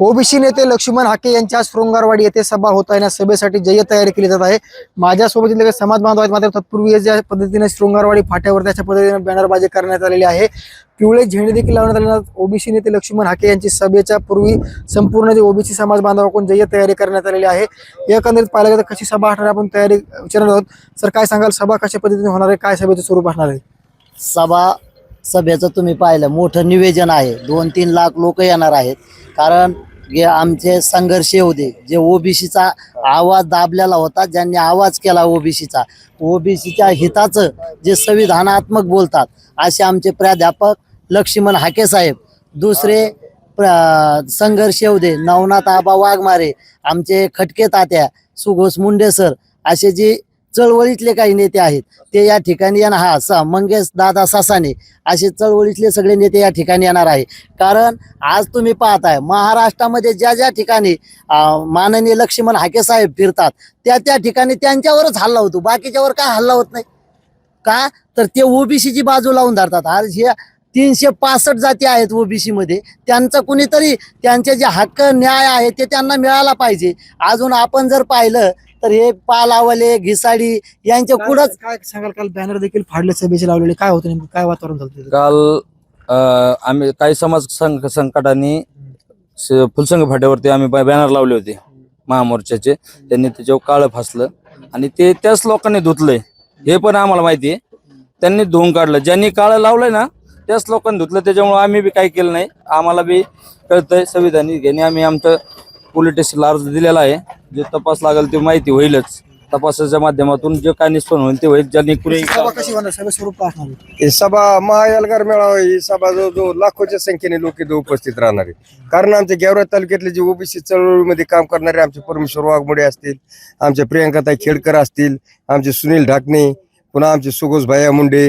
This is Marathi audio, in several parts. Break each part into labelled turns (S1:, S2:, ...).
S1: ओबीसी नेते लक्ष्मण हाके यांच्या शृंगारवाडी येथे सभा होत आहे. सभेसाठी जय तयारी केली जात आहे. माझ्यासोबत इथले समाज बांधव आहेत. मात्र तत्पूर्वी ज्या पद्धतीने शृंगारवाडी फाट्यावर त्याच्या पद्धतीने बॅनरबाजी करण्यात आलेली आहे. पिवळे झेंडे देखील लावण्यात आले ओबीसी नेते लक्ष्मण हाके यांची सभेच्या पूर्वी संपूर्ण जे ओबीसी समाज बांधवाकडून जय तयारी करण्यात आलेली आहे. एकंदरीत पाहिलं गेलं तर कशी सभा असणार आपण तयारी विचारणार आहोत. सर काय सांगाल? सभा कशा पद्धतीने होणार आहे? काय सभेचं स्वरूप असणार आहे?
S2: सभा सभेचं तुम्ही पाहिलं. मोठं निवेदन आहे. दोन तीन लाख लोक येणार आहेत. कारण आमचे संघर्ष होते जे ओबीसीचा आवाज दाबलेला होता ज्यांनी आवाज केला ओबीसीचा ओबीसीच्या हिताचं जे संविधानात्मक बोलतात असे आमचे प्राध्यापक लक्ष्मण हाके साहेब. दुसरे प्र- संघर्ष दे. नवनाथ आबा वाघमारे आमचे खटके तात्या सुघोष मुंडे सर असे जे चळवळीतले काही नेते आहेत. ते या ठिकाणी येणार. हा स मंगेश दादा सासाने असे चळवळीतले सगळे नेते या ठिकाणी येणार आहे. कारण आज तुम्ही पाहताय महाराष्ट्रामध्ये ज्या ज्या ठिकाणी माननीय लक्ष्मण हाके साहेब फिरतात त्या त्या ठिकाणी त्यांच्यावरच हल्ला होतो. बाकीच्यावर काय हल्ला होत नाही. का? तर ते ओबीसीची बाजू लावून धरतात. आज हे तीनशे पासष्ट जाती आहेत ओबीसी मध्ये. त्यांचं कुणीतरी त्यांचे जे हक्क न्याय आहे ते त्यांना मिळाला पाहिजे. अजून आपण जर पाहिलं तर हे पालावले घिसाडी यांच्या पुढंच
S1: काय सांगाल? काल बॅनर देखील फाडले सभेचे लावलेले. काय होतं नेमकं? काय वातावरण झालं तिथं?
S3: काल अ, आम्ही काही समाज संघ संकटाने स- फुलसंग फाट्यावरती आम्ही बॅ- बॅनर लावले होते महामोर्चाचे. त्यांनी त्याच्यावर काळं फासलं. आणि ते त्याच लोकांनी धुतलंय. हे पण आम्हाला माहिती आहे. त्यांनी धुवून काढलं. ज्यांनी काळं लावलंय ना त्याच लोकांनी धुतलं. त्याच्यामुळे आम्ही बी काही केलं नाही. आम्हाला बी कळतंय. संविधानिक घेणे आम्ही आमचं पोलीस स्टेशनला अर्ज दिलेला आहे. जे तपास लागेल ते माहिती होईलच. तपासाच्या माध्यमातून जे काय निष्पन्न होईल ते होईल. ज्यांनी कुणी
S1: सभा कशी होणार? सभा स्वरूप काय असणार? आहे?
S4: ही सभा महाएल्गार मेळावा ही सभा जो जो लाखोच्या संख्येने लोक इथं उपस्थित राहणार आहे कारण आमच्या गेवरा तालुक्यातले जे ओबीसी चळवळीमध्ये काम करणारे आमचे परमेश्वर वाघमोडे असतील आमचे प्रियंकाताई खेडकर असतील आमचे सुनील ढाकणे पुन्हा आमचे सुगोज भाया मुंडे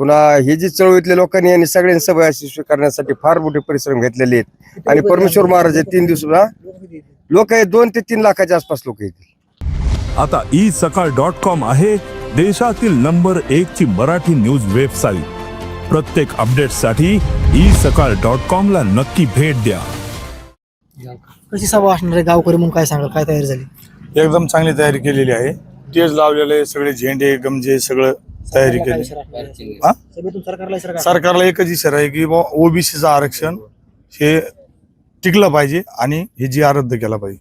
S4: पुन्हा हे जी चळवळीतल्या लोकांनी यांनी सगळ्यांनी सभा यशस्वी करण्यासाठी फार मोठे परिश्रम घेतलेले आहेत. आणि परमेश्वर महाराज हे तीन दिवस लोक आहेत दोन ते तीन लाखाच्या आसपास लोक येतील.
S5: आता ई सकाळ डॉट कॉम आहे देशातील नंबर एक ची मराठी न्यूज वेबसाईट. प्रत्येक अपडेटसाठी ई सकाळ डॉट कॉम ला नक्की भेट द्या.
S1: कशी सभा असणार आहे? गावकरी म्हणून काय सांगाल? काय तयारी झाली?
S6: एकदम चांगली तयारी केलेली आहे. टेज लावलेले सगळे झेंडे गमजे सगळं. तयारी केली. हा?
S1: सरकारला इशारा काय?
S6: सरकारला एकच इशारा आहे की ओबीसीचं आरक्षण हे टिकलं पाहिजे आणि हे जी आर रद्द केला पाहिजे.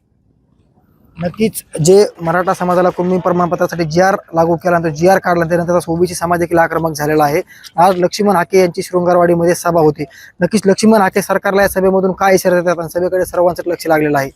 S1: नक्कीच जे मराठा समाजाला कुणबी प्रमाणपत्रासाठी जी आर लागू केल्यानंतर जी आर काढला त्यानंतर ओबीसी समाज देखील आक्रमक झालेला आहे. आज लक्ष्मण हाके यांची शृंगारवाडीमध्ये सभा होती. नक्कीच लक्ष्मण हाके सरकारला या सभेमधून काय इशारा देतात आणि सभेकडे सर्वांचं लक्ष लागलेलं आहे.